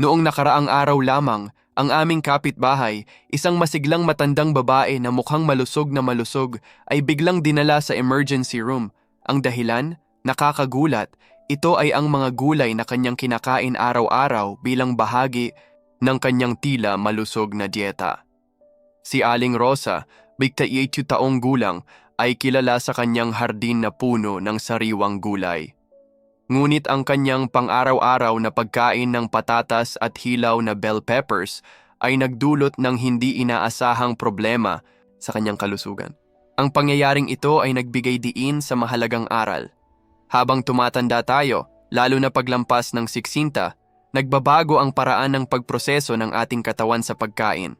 Noong nakaraang araw lamang, ang aming kapitbahay, isang masiglang matandang babae na mukhang malusog na malusog, ay biglang dinala sa emergency room. Ang dahilan? Nakakagulat. Ito ay ang mga gulay na kanyang kinakain araw-araw bilang bahagi ng kanyang tila malusog na dieta. Si Aling Rosa, bigta 80 taong gulang, ay kilala sa kanyang hardin na puno ng sariwang gulay. Ngunit ang kanyang pang-araw-araw na pagkain ng patatas at hilaw na bell peppers ay nagdulot ng hindi inaasahang problema sa kanyang kalusugan. Ang pangyayaring ito ay nagbigay diin sa mahalagang aral. Habang tumatanda tayo, lalo na paglampas ng siksinta, nagbabago ang paraan ng pagproseso ng ating katawan sa pagkain.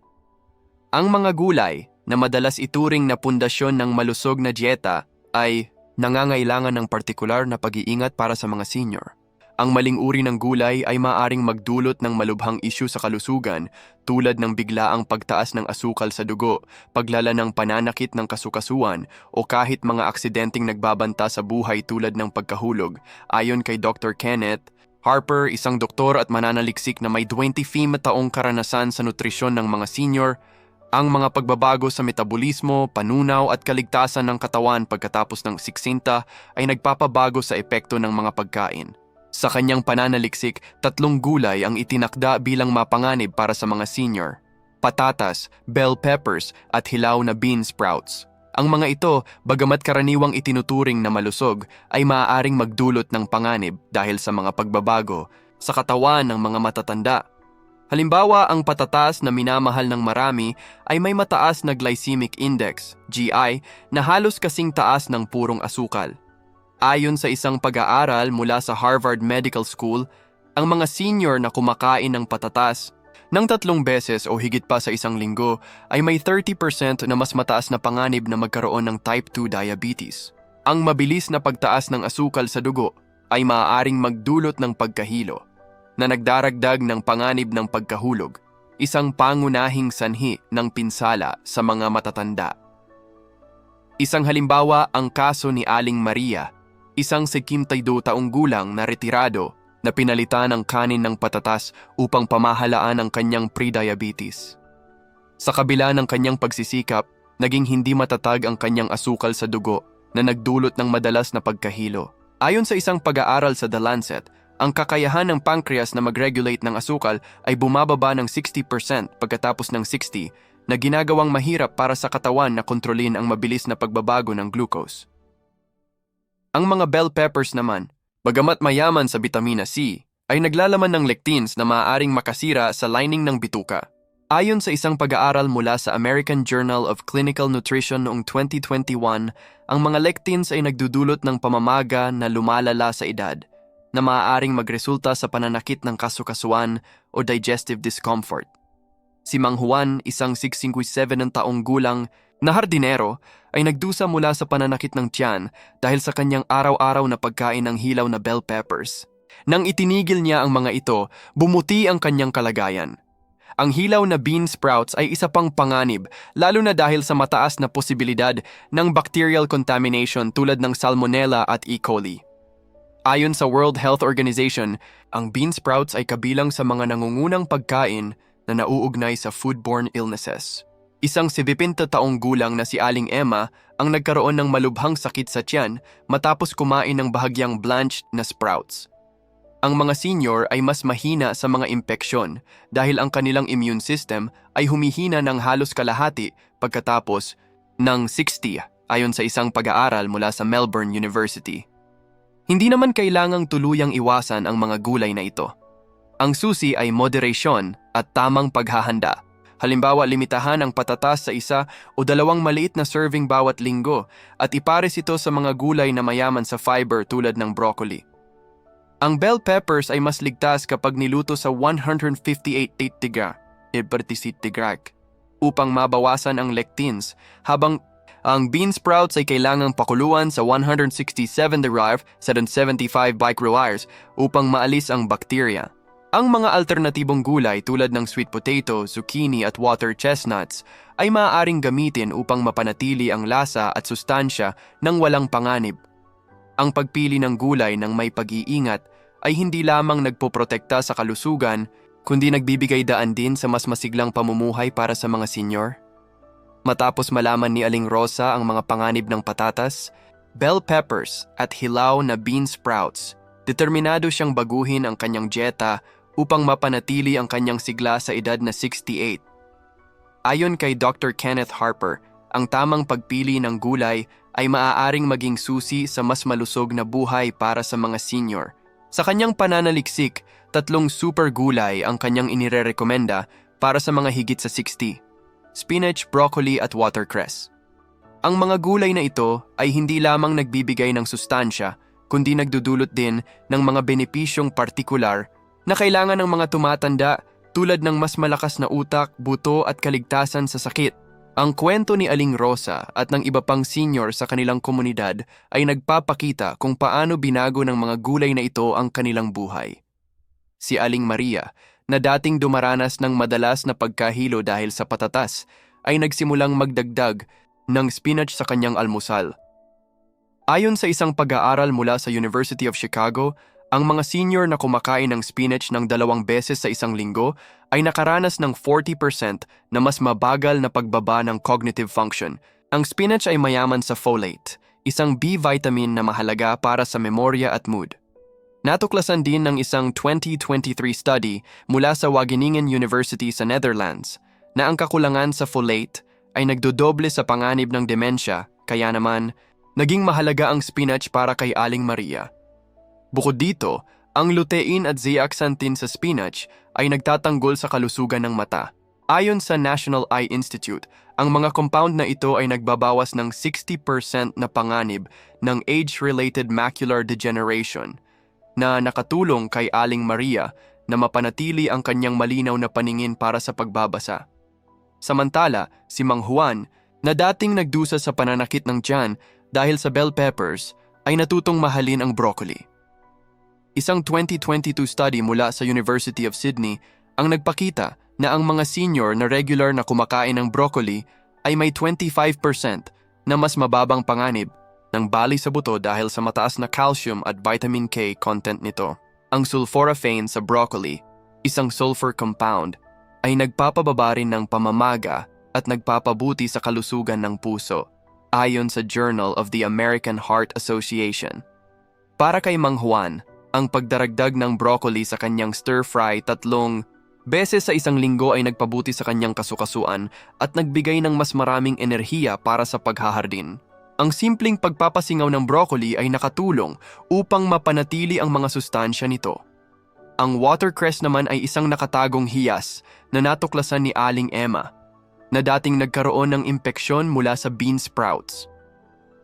Ang mga gulay na madalas ituring na pundasyon ng malusog na dieta ay nangangailangan ng partikular na pag-iingat para sa mga senior. Ang maling uri ng gulay ay maaring magdulot ng malubhang isyu sa kalusugan tulad ng biglaang pagtaas ng asukal sa dugo, paglala ng pananakit ng kasukasuan o kahit mga aksidenteng nagbabanta sa buhay tulad ng pagkahulog. Ayon kay Dr. Kenneth, Harper, isang doktor at mananaliksik na may 25 taong karanasan sa nutrisyon ng mga senior, ang mga pagbabago sa metabolismo, panunaw at kaligtasan ng katawan pagkatapos ng siksinta ay nagpapabago sa epekto ng mga pagkain. Sa kanyang pananaliksik, tatlong gulay ang itinakda bilang mapanganib para sa mga senior. Patatas, bell peppers at hilaw na bean sprouts. Ang mga ito, bagamat karaniwang itinuturing na malusog, ay maaaring magdulot ng panganib dahil sa mga pagbabago sa katawan ng mga matatanda Halimbawa, ang patatas na minamahal ng marami ay may mataas na glycemic index, GI, na halos kasing taas ng purong asukal. Ayon sa isang pag-aaral mula sa Harvard Medical School, ang mga senior na kumakain ng patatas ng tatlong beses o higit pa sa isang linggo ay may 30% na mas mataas na panganib na magkaroon ng type 2 diabetes. Ang mabilis na pagtaas ng asukal sa dugo ay maaaring magdulot ng pagkahilo na nagdaragdag ng panganib ng pagkahulog, isang pangunahing sanhi ng pinsala sa mga matatanda. Isang halimbawa ang kaso ni Aling Maria, isang 52 taong gulang na retirado na pinalitan ng kanin ng patatas upang pamahalaan ang kanyang pre-diabetes. Sa kabila ng kanyang pagsisikap, naging hindi matatag ang kanyang asukal sa dugo na nagdulot ng madalas na pagkahilo. Ayon sa isang pag-aaral sa The Lancet, ang kakayahan ng pancreas na mag-regulate ng asukal ay bumababa ng 60% pagkatapos ng 60 na ginagawang mahirap para sa katawan na kontrolin ang mabilis na pagbabago ng glucose. Ang mga bell peppers naman, bagamat mayaman sa vitamina C, ay naglalaman ng lectins na maaaring makasira sa lining ng bituka. Ayon sa isang pag-aaral mula sa American Journal of Clinical Nutrition noong 2021, ang mga lectins ay nagdudulot ng pamamaga na lumalala sa edad na maaaring magresulta sa pananakit ng kasukasuan o digestive discomfort. Si Mang Juan, isang 657 ng taong gulang na hardinero, ay nagdusa mula sa pananakit ng tiyan dahil sa kanyang araw-araw na pagkain ng hilaw na bell peppers. Nang itinigil niya ang mga ito, bumuti ang kanyang kalagayan. Ang hilaw na bean sprouts ay isa pang panganib, lalo na dahil sa mataas na posibilidad ng bacterial contamination tulad ng salmonella at E. coli. Ayon sa World Health Organization, ang bean sprouts ay kabilang sa mga nangungunang pagkain na nauugnay sa foodborne illnesses. Isang 70 taong gulang na si Aling Emma ang nagkaroon ng malubhang sakit sa tiyan matapos kumain ng bahagyang blanched na sprouts. Ang mga senior ay mas mahina sa mga impeksyon dahil ang kanilang immune system ay humihina ng halos kalahati pagkatapos ng 60 ayon sa isang pag-aaral mula sa Melbourne University. Hindi naman kailangang tuluyang iwasan ang mga gulay na ito. Ang susi ay moderation at tamang paghahanda. Halimbawa, limitahan ang patatas sa isa o dalawang maliit na serving bawat linggo at ipares ito sa mga gulay na mayaman sa fiber tulad ng broccoli. Ang bell peppers ay mas ligtas kapag niluto sa 158 tiga, tigrak, upang mabawasan ang lectins, habang ang bean sprouts ay kailangang pakuluan sa 167 derived 775 microlyres upang maalis ang bakterya. Ang mga alternatibong gulay tulad ng sweet potato, zucchini at water chestnuts ay maaaring gamitin upang mapanatili ang lasa at sustansya ng walang panganib. Ang pagpili ng gulay ng may pag-iingat ay hindi lamang nagpoprotekta sa kalusugan, kundi nagbibigay daan din sa mas masiglang pamumuhay para sa mga senior. Matapos malaman ni Aling Rosa ang mga panganib ng patatas, bell peppers at hilaw na bean sprouts, determinado siyang baguhin ang kanyang dieta upang mapanatili ang kanyang sigla sa edad na 68. Ayon kay Dr. Kenneth Harper, ang tamang pagpili ng gulay ay maaaring maging susi sa mas malusog na buhay para sa mga senior. Sa kanyang pananaliksik, tatlong super gulay ang kanyang inirerekomenda para sa mga higit sa 60. Spinach, broccoli at watercress. Ang mga gulay na ito ay hindi lamang nagbibigay ng sustansya, kundi nagdudulot din ng mga benepisyong partikular na kailangan ng mga tumatanda tulad ng mas malakas na utak, buto at kaligtasan sa sakit. Ang kwento ni Aling Rosa at ng iba pang senior sa kanilang komunidad ay nagpapakita kung paano binago ng mga gulay na ito ang kanilang buhay. Si Aling Maria, na dating dumaranas ng madalas na pagkahilo dahil sa patatas, ay nagsimulang magdagdag ng spinach sa kanyang almusal. Ayon sa isang pag-aaral mula sa University of Chicago, ang mga senior na kumakain ng spinach ng dalawang beses sa isang linggo ay nakaranas ng 40% na mas mabagal na pagbaba ng cognitive function. Ang spinach ay mayaman sa folate, isang B vitamin na mahalaga para sa memorya at mood. Natuklasan din ng isang 2023 study mula sa Wageningen University sa Netherlands na ang kakulangan sa folate ay nagdodoble sa panganib ng demensya kaya naman naging mahalaga ang spinach para kay Aling Maria. Bukod dito, ang lutein at zeaxanthin sa spinach ay nagtatanggol sa kalusugan ng mata. Ayon sa National Eye Institute, ang mga compound na ito ay nagbabawas ng 60% na panganib ng age-related macular degeneration na nakatulong kay Aling Maria na mapanatili ang kanyang malinaw na paningin para sa pagbabasa. Samantala, si Mang Juan, na dating nagdusa sa pananakit ng tiyan dahil sa bell peppers, ay natutong mahalin ang broccoli. Isang 2022 study mula sa University of Sydney ang nagpakita na ang mga senior na regular na kumakain ng broccoli ay may 25% na mas mababang panganib ng bali sa buto dahil sa mataas na calcium at vitamin K content nito. Ang sulforaphane sa broccoli, isang sulfur compound, ay nagpapababa rin ng pamamaga at nagpapabuti sa kalusugan ng puso, ayon sa Journal of the American Heart Association. Para kay Mang Juan, ang pagdaragdag ng broccoli sa kanyang stir-fry tatlong beses sa isang linggo ay nagpabuti sa kanyang kasukasuan at nagbigay ng mas maraming enerhiya para sa paghahardin. Ang simpleng pagpapasingaw ng broccoli ay nakatulong upang mapanatili ang mga sustansya nito. Ang watercress naman ay isang nakatagong hiyas na natuklasan ni Aling Emma na dating nagkaroon ng impeksyon mula sa bean sprouts.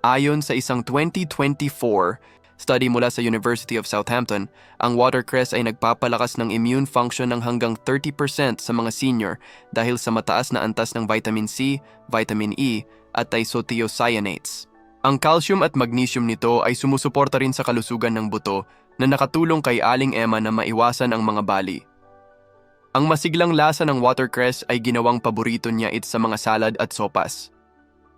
Ayon sa isang 2024 Study mula sa University of Southampton, ang watercress ay nagpapalakas ng immune function ng hanggang 30% sa mga senior dahil sa mataas na antas ng vitamin C, vitamin E, at isothiocyanates. Ang calcium at magnesium nito ay sumusuporta rin sa kalusugan ng buto na nakatulong kay Aling Emma na maiwasan ang mga bali. Ang masiglang lasa ng watercress ay ginawang paborito niya it sa mga salad at sopas.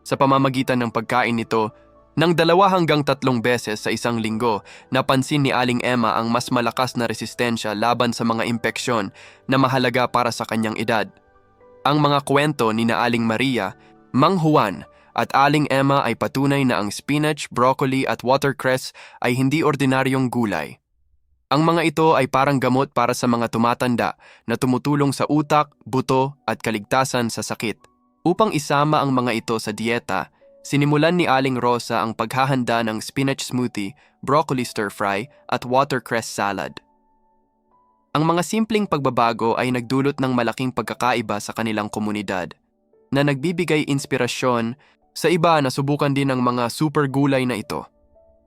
Sa pamamagitan ng pagkain nito, nang dalawa hanggang tatlong beses sa isang linggo, napansin ni Aling Emma ang mas malakas na resistensya laban sa mga impeksyon na mahalaga para sa kanyang edad. Ang mga kwento ni na Aling Maria, Mang Juan at Aling Emma ay patunay na ang spinach, broccoli at watercress ay hindi ordinaryong gulay. Ang mga ito ay parang gamot para sa mga tumatanda na tumutulong sa utak, buto at kaligtasan sa sakit. Upang isama ang mga ito sa dieta, Sinimulan ni Aling Rosa ang paghahanda ng spinach smoothie, broccoli stir-fry at watercress salad. Ang mga simpleng pagbabago ay nagdulot ng malaking pagkakaiba sa kanilang komunidad na nagbibigay inspirasyon sa iba na subukan din ng mga super gulay na ito.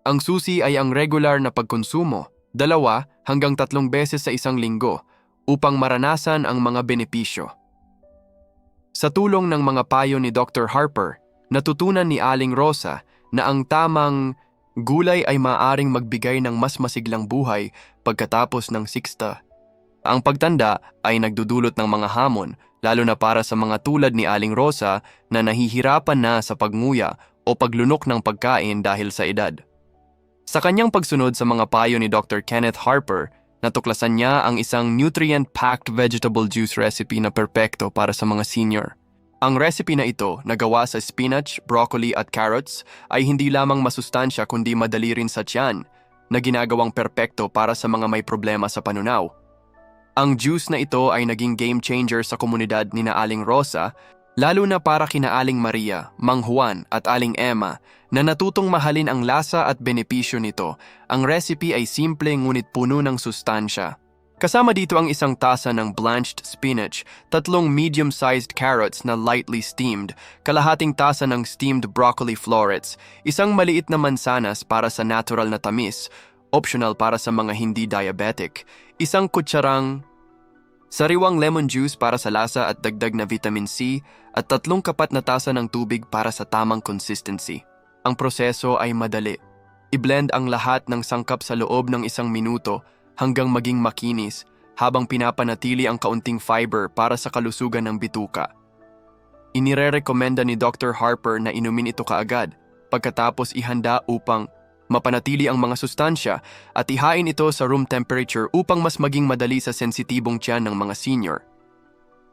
Ang susi ay ang regular na pagkonsumo, dalawa hanggang tatlong beses sa isang linggo upang maranasan ang mga benepisyo. Sa tulong ng mga payo ni Dr. Harper, natutunan ni Aling Rosa na ang tamang gulay ay maaring magbigay ng mas masiglang buhay pagkatapos ng siksta. Ang pagtanda ay nagdudulot ng mga hamon lalo na para sa mga tulad ni Aling Rosa na nahihirapan na sa pagnguya o paglunok ng pagkain dahil sa edad. Sa kanyang pagsunod sa mga payo ni Dr. Kenneth Harper, Natuklasan niya ang isang nutrient-packed vegetable juice recipe na perpekto para sa mga senior. Ang recipe na ito, na gawa sa spinach, broccoli at carrots, ay hindi lamang masustansya kundi madali rin sa tiyan, na ginagawang perpekto para sa mga may problema sa panunaw. Ang juice na ito ay naging game changer sa komunidad ni na Aling Rosa, lalo na para kina Aling Maria, Mang Juan at Aling Emma na natutong mahalin ang lasa at benepisyo nito. Ang recipe ay simple ngunit puno ng sustansya. Kasama dito ang isang tasa ng blanched spinach, tatlong medium-sized carrots na lightly steamed, kalahating tasa ng steamed broccoli florets, isang maliit na mansanas para sa natural na tamis, optional para sa mga hindi diabetic, isang kutsarang sariwang lemon juice para sa lasa at dagdag na vitamin C, at tatlong kapat na tasa ng tubig para sa tamang consistency. Ang proseso ay madali. I-blend ang lahat ng sangkap sa loob ng isang minuto hanggang maging makinis habang pinapanatili ang kaunting fiber para sa kalusugan ng bituka. Inirerekomenda ni Dr. Harper na inumin ito kaagad pagkatapos ihanda upang mapanatili ang mga sustansya at ihain ito sa room temperature upang mas maging madali sa sensitibong tiyan ng mga senior.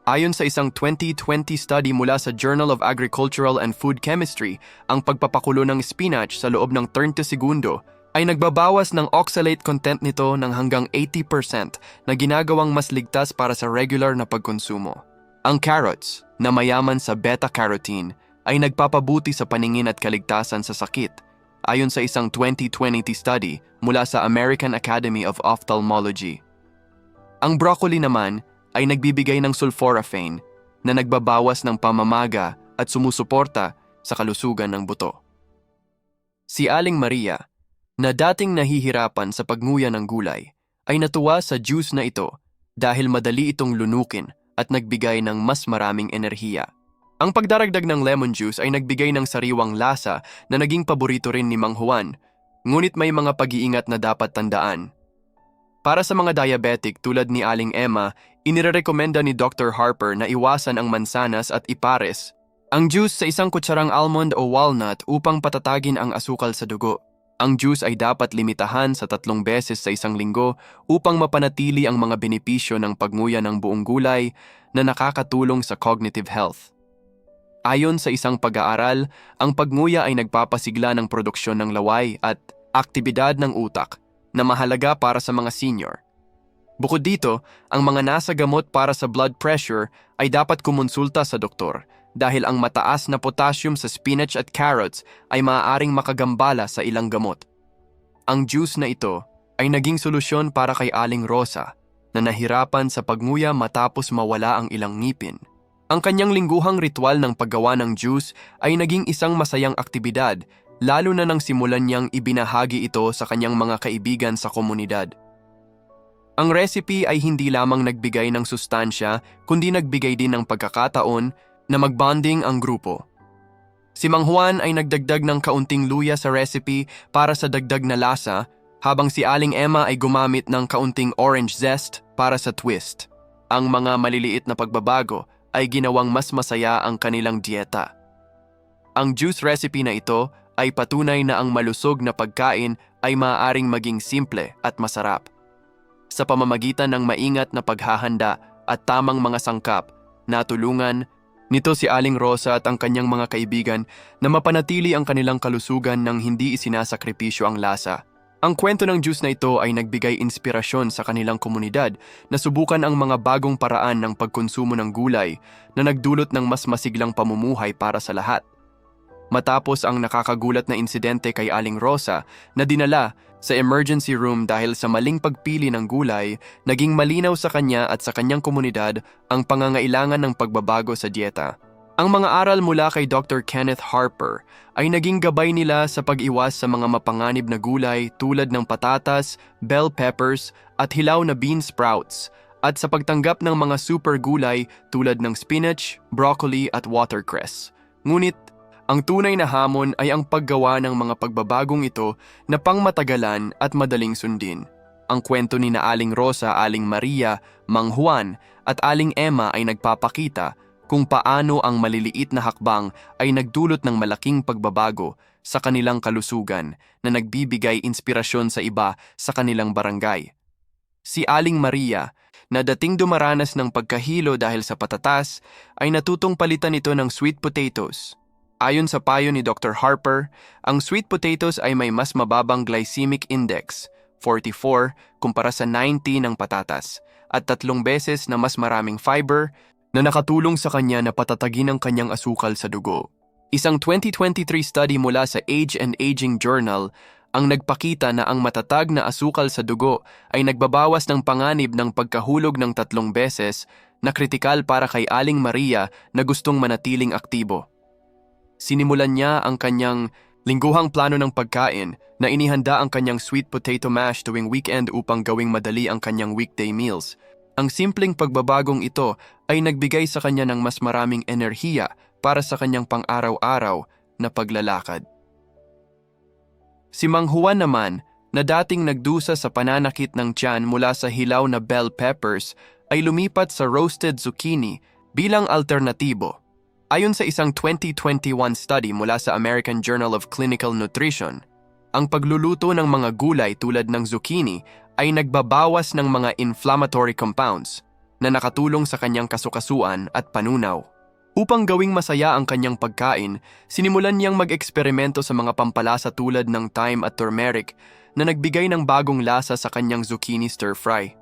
Ayon sa isang 2020 study mula sa Journal of Agricultural and Food Chemistry, ang pagpapakulo ng spinach sa loob ng 30 segundo ay nagbabawas ng oxalate content nito ng hanggang 80% na ginagawang mas ligtas para sa regular na pagkonsumo. Ang carrots, na mayaman sa beta-carotene, ay nagpapabuti sa paningin at kaligtasan sa sakit, ayon sa isang 2020 study mula sa American Academy of Ophthalmology. Ang broccoli naman ay nagbibigay ng sulforaphane na nagbabawas ng pamamaga at sumusuporta sa kalusugan ng buto. Si Aling Maria, na dating nahihirapan sa pagnguya ng gulay, ay natuwa sa juice na ito dahil madali itong lunukin at nagbigay ng mas maraming enerhiya. Ang pagdaragdag ng lemon juice ay nagbigay ng sariwang lasa na naging paborito rin ni Mang Juan, ngunit may mga pag-iingat na dapat tandaan. Para sa mga diabetic tulad ni Aling Emma, inirekomenda ni Dr. Harper na iwasan ang mansanas at ipares. Ang juice sa isang kutsarang almond o walnut upang patatagin ang asukal sa dugo. Ang juice ay dapat limitahan sa tatlong beses sa isang linggo upang mapanatili ang mga benepisyo ng pagnguya ng buong gulay na nakakatulong sa cognitive health. Ayon sa isang pag-aaral, ang pagnguya ay nagpapasigla ng produksyon ng laway at aktibidad ng utak na mahalaga para sa mga senior. Bukod dito, ang mga nasa gamot para sa blood pressure ay dapat kumonsulta sa doktor dahil ang mataas na potassium sa spinach at carrots ay maaaring makagambala sa ilang gamot. Ang juice na ito ay naging solusyon para kay Aling Rosa na nahirapan sa pagnguya matapos mawala ang ilang ngipin. Ang kanyang lingguhang ritual ng paggawa ng juice ay naging isang masayang aktibidad lalo na nang simulan niyang ibinahagi ito sa kanyang mga kaibigan sa komunidad. Ang recipe ay hindi lamang nagbigay ng sustansya kundi nagbigay din ng pagkakataon na magbonding ang grupo. Si Mang Juan ay nagdagdag ng kaunting luya sa recipe para sa dagdag na lasa, habang si Aling Emma ay gumamit ng kaunting orange zest para sa twist. Ang mga maliliit na pagbabago ay ginawang mas masaya ang kanilang dieta. Ang juice recipe na ito ay patunay na ang malusog na pagkain ay maaaring maging simple at masarap. Sa pamamagitan ng maingat na paghahanda at tamang mga sangkap, natulungan Nito si Aling Rosa at ang kanyang mga kaibigan na mapanatili ang kanilang kalusugan nang hindi isinasakripisyo ang lasa. Ang kwento ng juice na ito ay nagbigay inspirasyon sa kanilang komunidad na subukan ang mga bagong paraan ng pagkonsumo ng gulay na nagdulot ng mas masiglang pamumuhay para sa lahat. Matapos ang nakakagulat na insidente kay Aling Rosa na dinala sa emergency room dahil sa maling pagpili ng gulay, naging malinaw sa kanya at sa kanyang komunidad ang pangangailangan ng pagbabago sa dieta. Ang mga aral mula kay Dr. Kenneth Harper ay naging gabay nila sa pag-iwas sa mga mapanganib na gulay tulad ng patatas, bell peppers at hilaw na bean sprouts at sa pagtanggap ng mga super gulay tulad ng spinach, broccoli at watercress. Ngunit ang tunay na hamon ay ang paggawa ng mga pagbabagong ito na pangmatagalan at madaling sundin. Ang kwento ni na Aling Rosa, Aling Maria, Mang Juan at Aling Emma ay nagpapakita kung paano ang maliliit na hakbang ay nagdulot ng malaking pagbabago sa kanilang kalusugan na nagbibigay inspirasyon sa iba sa kanilang barangay. Si Aling Maria, na dating dumaranas ng pagkahilo dahil sa patatas, ay natutong palitan ito ng sweet potatoes. Ayon sa payo ni Dr. Harper, ang sweet potatoes ay may mas mababang glycemic index, 44 kumpara sa 90 ng patatas, at tatlong beses na mas maraming fiber na nakatulong sa kanya na patatagin ang kanyang asukal sa dugo. Isang 2023 study mula sa Age and Aging Journal ang nagpakita na ang matatag na asukal sa dugo ay nagbabawas ng panganib ng pagkahulog ng tatlong beses na kritikal para kay Aling Maria na gustong manatiling aktibo. Sinimulan niya ang kanyang lingguhang plano ng pagkain na inihanda ang kanyang sweet potato mash tuwing weekend upang gawing madali ang kanyang weekday meals. Ang simpleng pagbabagong ito ay nagbigay sa kanya ng mas maraming enerhiya para sa kanyang pang-araw-araw na paglalakad. Si Mang Juan naman, na dating nagdusa sa pananakit ng tiyan mula sa hilaw na bell peppers, ay lumipat sa roasted zucchini bilang alternatibo. Ayon sa isang 2021 study mula sa American Journal of Clinical Nutrition, ang pagluluto ng mga gulay tulad ng zucchini ay nagbabawas ng mga inflammatory compounds na nakatulong sa kanyang kasukasuan at panunaw. Upang gawing masaya ang kanyang pagkain, sinimulan niyang mag-eksperimento sa mga pampalasa tulad ng thyme at turmeric na nagbigay ng bagong lasa sa kanyang zucchini stir-fry.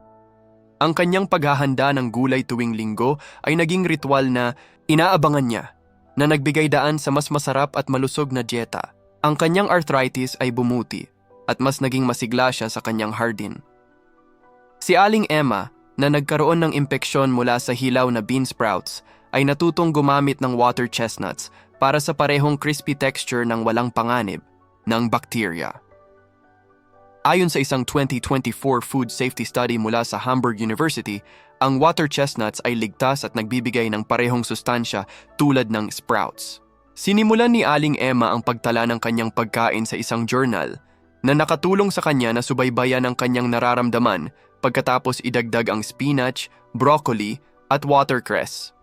Ang kanyang paghahanda ng gulay tuwing linggo ay naging ritual na inaabangan niya na nagbigay daan sa mas masarap at malusog na dieta. Ang kanyang arthritis ay bumuti at mas naging masigla siya sa kanyang hardin. Si Aling Emma na nagkaroon ng impeksyon mula sa hilaw na bean sprouts ay natutong gumamit ng water chestnuts para sa parehong crispy texture ng walang panganib ng bacteria. Ayon sa isang 2024 food safety study mula sa Hamburg University, ang water chestnuts ay ligtas at nagbibigay ng parehong sustansya tulad ng sprouts. Sinimulan ni Aling Emma ang pagtala ng kanyang pagkain sa isang journal na nakatulong sa kanya na subaybayan ang kanyang nararamdaman pagkatapos idagdag ang spinach, broccoli at watercress.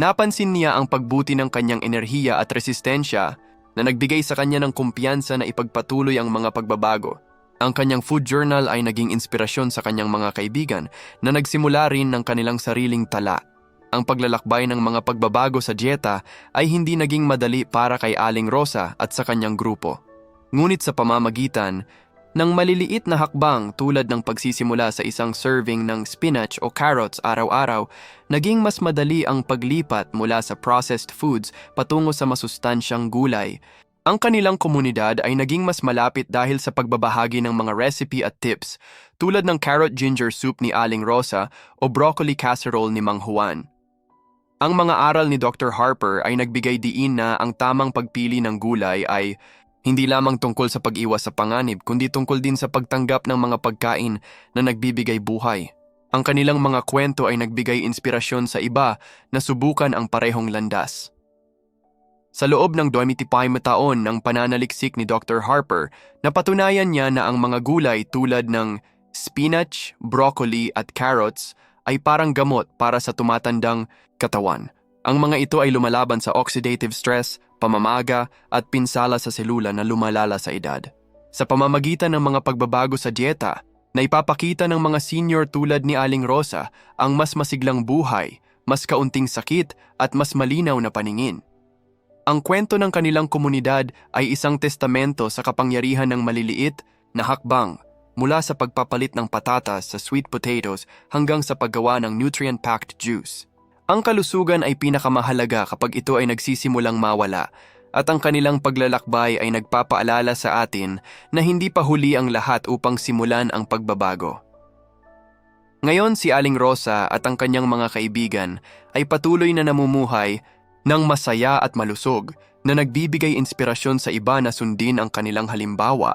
Napansin niya ang pagbuti ng kanyang enerhiya at resistensya na nagbigay sa kanya ng kumpiyansa na ipagpatuloy ang mga pagbabago. Ang kanyang food journal ay naging inspirasyon sa kanyang mga kaibigan na nagsimula rin ng kanilang sariling tala. Ang paglalakbay ng mga pagbabago sa dieta ay hindi naging madali para kay Aling Rosa at sa kanyang grupo. Ngunit sa pamamagitan ng maliliit na hakbang tulad ng pagsisimula sa isang serving ng spinach o carrots araw-araw, naging mas madali ang paglipat mula sa processed foods patungo sa masustansyang gulay. Ang kanilang komunidad ay naging mas malapit dahil sa pagbabahagi ng mga recipe at tips, tulad ng carrot ginger soup ni Aling Rosa o broccoli casserole ni Mang Juan. Ang mga aral ni Dr. Harper ay nagbigay diin na ang tamang pagpili ng gulay ay hindi lamang tungkol sa pag-iwas sa panganib, kundi tungkol din sa pagtanggap ng mga pagkain na nagbibigay buhay. Ang kanilang mga kwento ay nagbigay inspirasyon sa iba na subukan ang parehong landas. Sa loob ng 25 taon ng pananaliksik ni Dr. Harper, napatunayan niya na ang mga gulay tulad ng spinach, broccoli at carrots ay parang gamot para sa tumatandang katawan. Ang mga ito ay lumalaban sa oxidative stress, pamamaga at pinsala sa selula na lumalala sa edad. Sa pamamagitan ng mga pagbabago sa dieta, na ipapakita ng mga senior tulad ni Aling Rosa ang mas masiglang buhay, mas kaunting sakit at mas malinaw na paningin. Ang kwento ng kanilang komunidad ay isang testamento sa kapangyarihan ng maliliit na hakbang mula sa pagpapalit ng patatas sa sweet potatoes hanggang sa paggawa ng nutrient-packed juice. Ang kalusugan ay pinakamahalaga kapag ito ay nagsisimulang mawala at ang kanilang paglalakbay ay nagpapaalala sa atin na hindi pa huli ang lahat upang simulan ang pagbabago. Ngayon si Aling Rosa at ang kanyang mga kaibigan ay patuloy na namumuhay ng masaya at malusog na nagbibigay inspirasyon sa iba na sundin ang kanilang halimbawa